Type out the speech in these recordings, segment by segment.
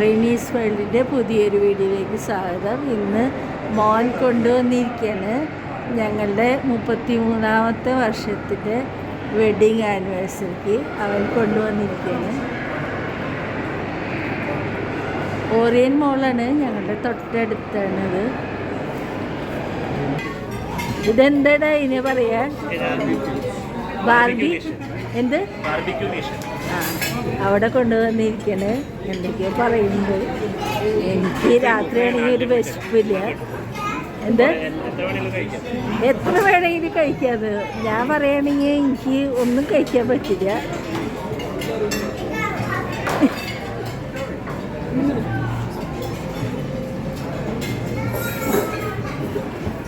റെയ്നീസ് വേൾഡിന്റെ പുതിയൊരു വീഡിയോയിലേക്ക് സ്വാഗതം. ഇന്ന് മോൻ കൊണ്ടുവന്നിരിക്കുകയാണ് ഞങ്ങളുടെ മുപ്പത്തി മൂന്നാമത്തെ വർഷത്തിന്റെ വെഡിങ് ആനിവേഴ്സറിക്ക് അവൻ കൊണ്ടുവന്നിരിക്കുകയാണ് ഓറിയൻ മോളാണ് ഞങ്ങളുടെ തൊട്ടടുത്താണത്. ഇതെന്താടാ ഇതിനെ പറയാ ബാർബി? എന്ത്? ആ അവിടെ കൊണ്ടുവന്നിരിക്കണ്. എന്തൊക്കെയോ പറയുന്നത് എനിക്ക് രാത്രിയാണെങ്കിൽ ഒരു വിശപ്പില്ല. എന്ത്? എത്ര വേണമെങ്കിലും കഴിക്കാം. എത്ര വേണമെങ്കിലും കഴിക്കാത് ഞാൻ പറയുകയാണെങ്കിൽ എനിക്ക് ഒന്നും കഴിക്കാൻ പറ്റില്ല.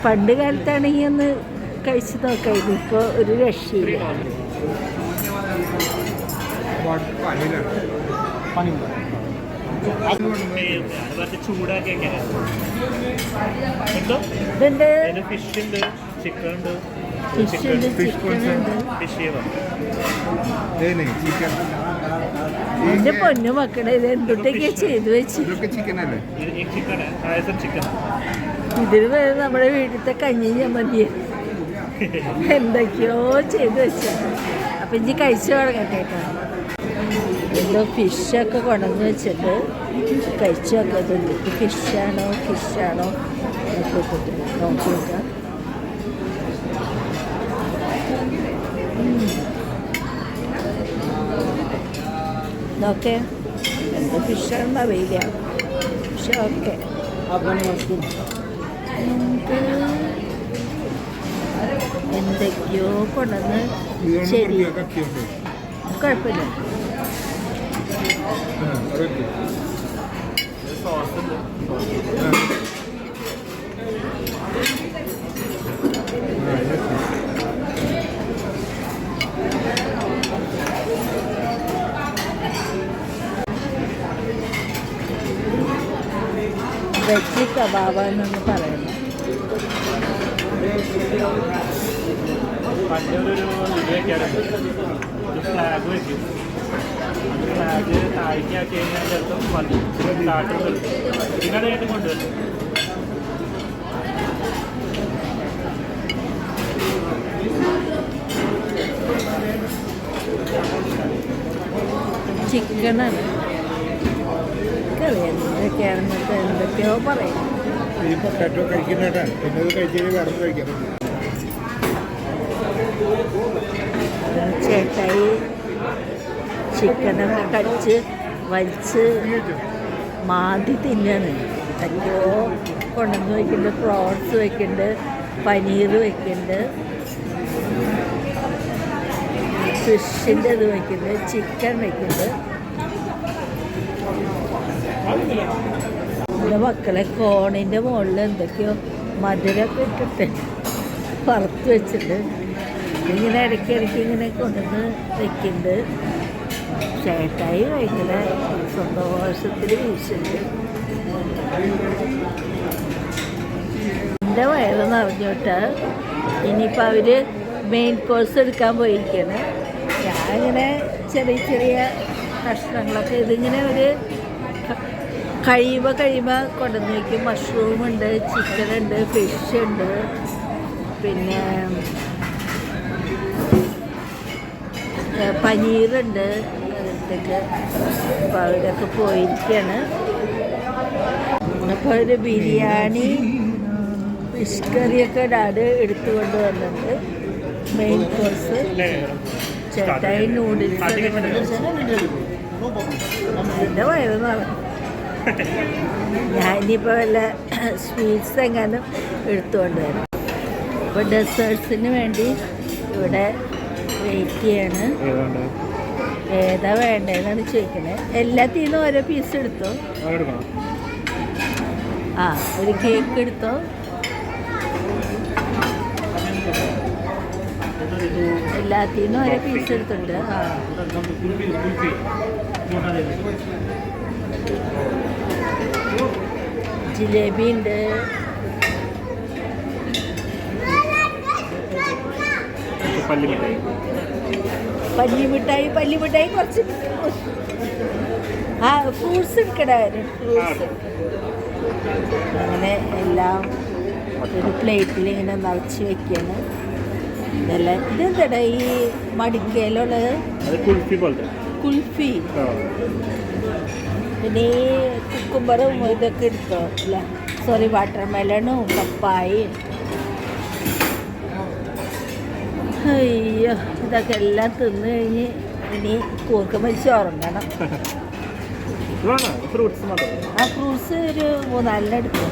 പണ്ട് കാലത്താണെങ്കിൽ ഒന്ന് കഴിച്ചു നോക്കായിരുന്നു ഇപ്പോൾ ഒരു രക്ഷയില്ല. ഫിഷ് ഉണ്ട് ചിക്കൻ ഉണ്ട്. ചിക്കൻ ഫിഷ് എന്റെ പൊന്നു മക്കളെ ഇത് എന്തൊട്ടൊക്കെ ചെയ്തു വെച്ച്? ഇതിന് വരെ നമ്മുടെ വീട്ടിലത്തെ കഞ്ഞി ചമ്മന്തി എന്തൊക്കെയോ ചെയ്തു വെച്ച. അപ്പൊ ഇഞ്ചി കഴിച്ചു തുടങ്ങട്ടെ കേട്ടോ. എന്തോ ഫിഷൊക്കെ കൊണ്ടുവന്ന് വെച്ചിട്ട് കഴിച്ചു നോക്കുന്നുണ്ട് ഫിഷാണോ ഫിഷാണോ നോക്കി നോക്കി. നോക്കാം നോക്കേ. എന്ത് ഫിഷാണെന്ന് അറിയില്ല. പക്ഷെ ഓക്കെ. എന്തൊക്കെയോ കൊണ്ടുവന്ന് ശരി. കുഴപ്പമില്ല. വെജ് കബാബ എന്നൊന്ന് പറയുന്നത്. പണ്ടൊരു ഇത് വെക്കാറുണ്ട് ഒരു ഫ്ലാഗ് വെക്കും ഫ്ലാഗ് താഴ്ക്കാക്കി കഴിഞ്ഞാൽ ചിലപ്പോൾ മതി സ്റ്റാർട്ടർ നിങ്ങളുടെ അതായിട്ട് കൊണ്ടുവരും. ചിക്കനാണ്. എന്തൊക്കെയാണെന്നൊക്കെ എന്തൊക്കെയോ പറയും. ഈ പൊട്ടാറ്റോ കഴിക്കുന്നേട്ടാ പിന്നെ ഇത് കഴിച്ചാൽ വേറെ പറ്റില്ല. ചേട്ടായി ചിക്കനൊക്കെ കടിച്ച് വലിച്ച് മാതി തിന്നാണ്. അയ്യോ കൊണ്ടുവന്ന് വയ്ക്കുന്നുണ്ട് പ്രോൺസ് വയ്ക്കുന്നുണ്ട് പനീർ വയ്ക്കുന്നുണ്ട് ഫിഷിന്റെ ഇത് വയ്ക്കുന്നുണ്ട് ചിക്കൻ വയ്ക്കുന്നുണ്ട് എന്റെ മക്കളെ കോണിന്റെ മുകളിൽ എന്തൊക്കെയോ മധുരമൊക്കെ ഇട്ടിട്ട് വറുത്ത് വെച്ചിട്ട് ഇങ്ങനെ ഇടയ്ക്ക് ഇടയ്ക്ക് ഇങ്ങനെ കൊണ്ടുവന്ന് വെക്കുന്നുണ്ട്. ചേട്ടായി ഭയങ്കര സന്തോഷത്തിൽ വീശുന്നുണ്ട് എന്റെ വയറ് നിറഞ്ഞോട്ട്. ഇനിയിപ്പോൾ അവർ മെയിൻ കോഴ്സ് എടുക്കാൻ പോയിരിക്കുകയാണ് ഞാനിങ്ങനെ ചെറിയ ചെറിയ കഷ്ണങ്ങളൊക്കെ ഇതിങ്ങനെ ഒരു കഴിയുമ്പോൾ കഴിയുമ്പോൾ കൊണ്ടുവന്ന് വയ്ക്കും മഷ്റൂമുണ്ട് ചിക്കനുണ്ട് ഫിഷ് ഉണ്ട്. പിന്നെ പനീറുണ്ട്. ഇതൊക്കെ അപ്പോൾ അവരൊക്കെ പോയിരിക്കുകയാണ് അപ്പോൾ ഒരു ബിരിയാണി ഫിഷ് കറിയൊക്കെ ഡാഡ് എടുത്തുകൊണ്ട് വന്നിട്ട് മെയിൻ കോഴ്സ് ചേട്ടായി നൂഡിൽസ് എന്റെ വയറ് നിറഞ്ഞു ഞാൻ ഇനിയിപ്പോൾ വല്ല സ്വീറ്റ്സ് എങ്ങാനും എടുത്തുകൊണ്ട് വരാം. അപ്പോൾ ഡെസേർട്സിന് വേണ്ടി ഇവിടെ വെയിറ്റ് ചെയ്യാണ്. ഏതാ വേണ്ടതെന്നാണ് ചോദിക്കണേ. എല്ലാത്തിൽ നിന്നും ഓരോ പീസ് എടുത്തോ? ആ ഒരു കേക്ക് എടുത്തോ? എല്ലാത്തിൽ നിന്നും ഓരോ പീസ് എടുത്തിട്ടുണ്ട്. ആ. ജിലേബി ഉണ്ട്. പല്ലി മിഠായി പല്ലി മിഠായി പല്ലി മിഠായി കുറച്ച്. ആ ഫ്രൂട്ട്സ് ഫ്രൂട്ട്സ്. അങ്ങനെ എല്ലാം ഒരു പ്ലേറ്റിൽ ഇങ്ങനെ നിറച്ച് വെക്കാണ്. ഇതെല്ലാം ഇതെന്താടാ ഈ മടിക്കയിലുള്ളത് കുൽഫി പോലത്തെ. കുൽഫി. പിന്നെ ഈ കുക്കുംബറും ഇതൊക്കെ എടുത്തോ? അല്ല സോറി വാട്ടർ മെലണും പപ്പായയും അയ്യോ ഇതൊക്കെ എല്ലാം തിന്നു കഴിഞ്ഞ് ഇനി കൂർക്കം വലിച്ച് ഉറങ്ങണം. ഫ്രൂട്ട്സ് ആ ഫ്രൂട്ട്സ് ഒരു മൂന്നാലിന് എടുക്കും.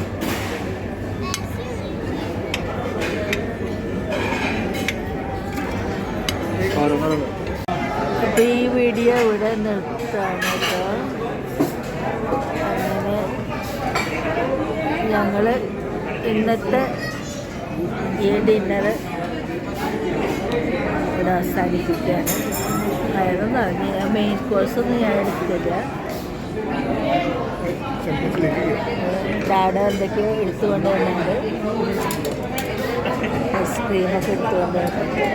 അപ്പോൾ ഈ വീഡിയോ ഇവിടെ നിർത്താണ് കേട്ടോ. അങ്ങനെ ഞങ്ങൾ ഇന്നത്തെ ഈ ഡിന്നറ് ഇവിടെ അവസാനിപ്പിക്കുകയാണ്. വയറ് നിറഞ്ഞ്. ഞാൻ മെയിൻ കോഴ്സൊന്നും ഞാൻ എടുത്തില്ല ഡാഡ് എന്തൊക്കെയോ എടുത്തുകൊണ്ട് വന്നിട്ടുണ്ട്. ഐസ്ക്രീമൊക്കെ എടുത്തുകൊണ്ട് വന്നിട്ടുണ്ട്.